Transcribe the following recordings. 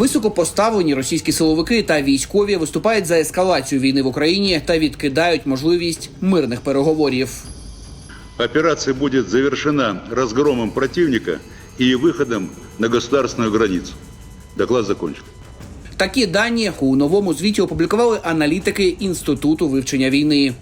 Високопоставлені російські силовики та військові виступають за ескалацію війни в Україні та відкидають можливість мирних переговорів. Операция будет завершена разгромом противника и выходом на государственную границу. Доклад закончен. Такі дані у новому звіті опублікували аналітики інституту вивчення війни.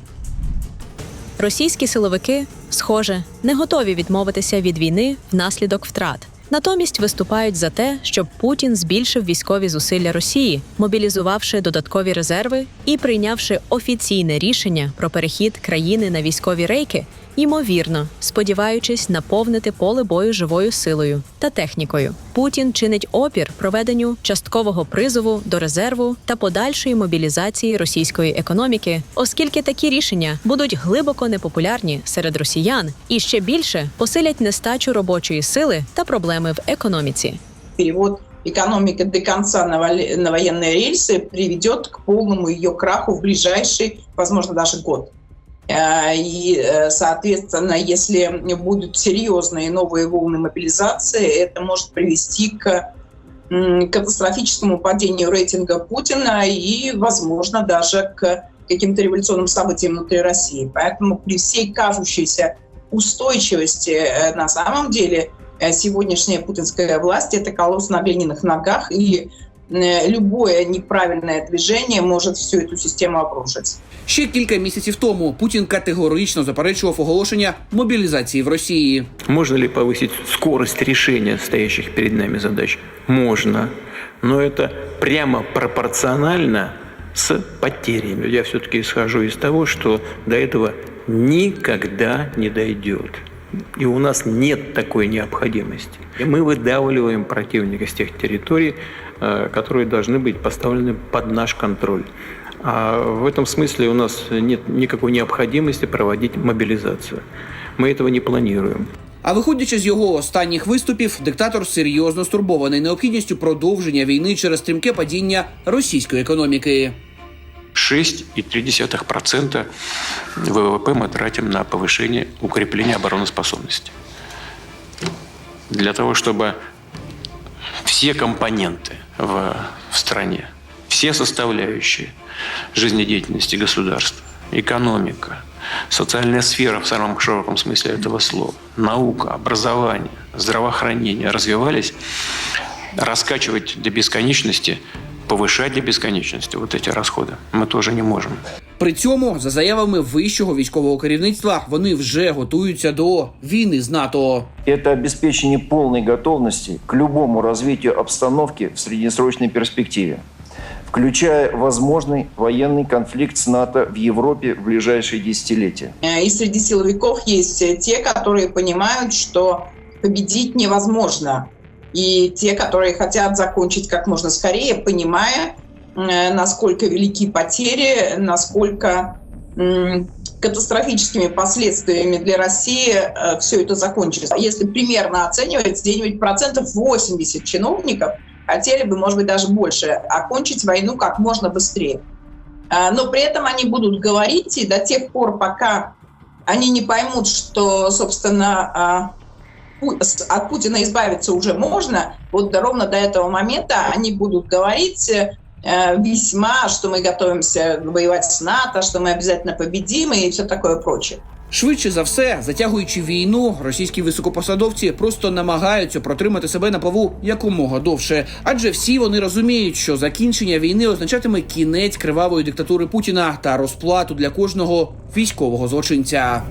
Російські силовики, схоже, не готові відмовитися від війни внаслідок втрат. Натомість виступають за те, щоб Путін збільшив військові зусилля Росії, мобілізувавши додаткові резерви і прийнявши офіційне рішення про перехід країни на військові рейки, ймовірно, сподіваючись наповнити поле бою живою силою та технікою. Путін чинить опір проведенню часткового призову до резерву та подальшої мобілізації російської економіки, оскільки такі рішення будуть глибоко непопулярні серед росіян і ще більше посилять нестачу робочої сили та проблеми в економіці. перевод экономики до конца на, военные рельсы приведет к полному ее краху в ближайший, возможно, даже год. Э, И, э, соответственно, если будут серьезные новые волны мобилизации, это может привести к катастрофическому падению рейтинга Путина и, возможно, даже к каким-то революционным событиям внутри России. Поэтому при всей кажущейся устойчивости э, на самом деле сегодняшняя путинская власть это колосс на глиняных ногах, и э, любое неправильное движение может всю эту систему обрушить. Ще кілька місяців тому Путін категорично заперечував оголошення мобілізації в Росії. Можно ли повысить скорость решения стоящих перед нами задач? Можно. Но это прямо пропорционально с потерями. Я все-таки исхожу из того, что до этого никогда не дойдет. И у нас нет такой необходимости. И мы выдавливаем противника с тех территорий, э, которые должны быть поставлены под наш контроль. А в этом смысле у нас нет никакой необходимости проводить мобилизацию. Мы этого не планируем. А виходячи з його останніх виступів, диктатор серйозно стурбований необхідністю продовження війни через стрімке падіння російської економіки. 6,3% ВВП мы тратим на повышение, укрепление обороноспособности. Для того, чтобы все компоненты в, в стране, все составляющие жизнедеятельности государства, экономика, социальная сфера в самом широком смысле этого слова, наука, образование, здравоохранение развивались, раскачивать до бесконечности, повышать до бесконечности вот эти расходы мы тоже не можем. При цьому, за заявами вищого військового керівництва, вони вже готуються до війни з НАТО. Это обеспечение полной готовности к любому развитию обстановки в среднесрочной перспективе, включая возможный военный конфликт с НАТО в Европе в ближайшие десятилетия. Э, И среди силовиков есть э, те, которые понимают, что победить невозможно. И те, которые хотят закончить как можно скорее, понимая, э, насколько велики потери, насколько катастрофическими последствиями для России все это закончится. Если примерно оценивать, где-нибудь процентов 80 чиновников хотели бы, может быть, даже больше, окончить войну как можно быстрее. А, Но при этом они будут говорить, и до тех пор, пока они не поймут, что, собственно, а, от Путина избавиться уже можно, вот до- ровно до этого момента они будут говорить э, весьма, что мы готовимся воевать с НАТО, что мы обязательно победим и все такое прочее. Швидше за все, затягуючи війну, російські високопосадовці просто намагаються протримати себе на плаву якомога довше, адже всі вони розуміють, що закінчення війни означатиме кінець кривавої диктатури Путіна та розплату для кожного військового злочинця.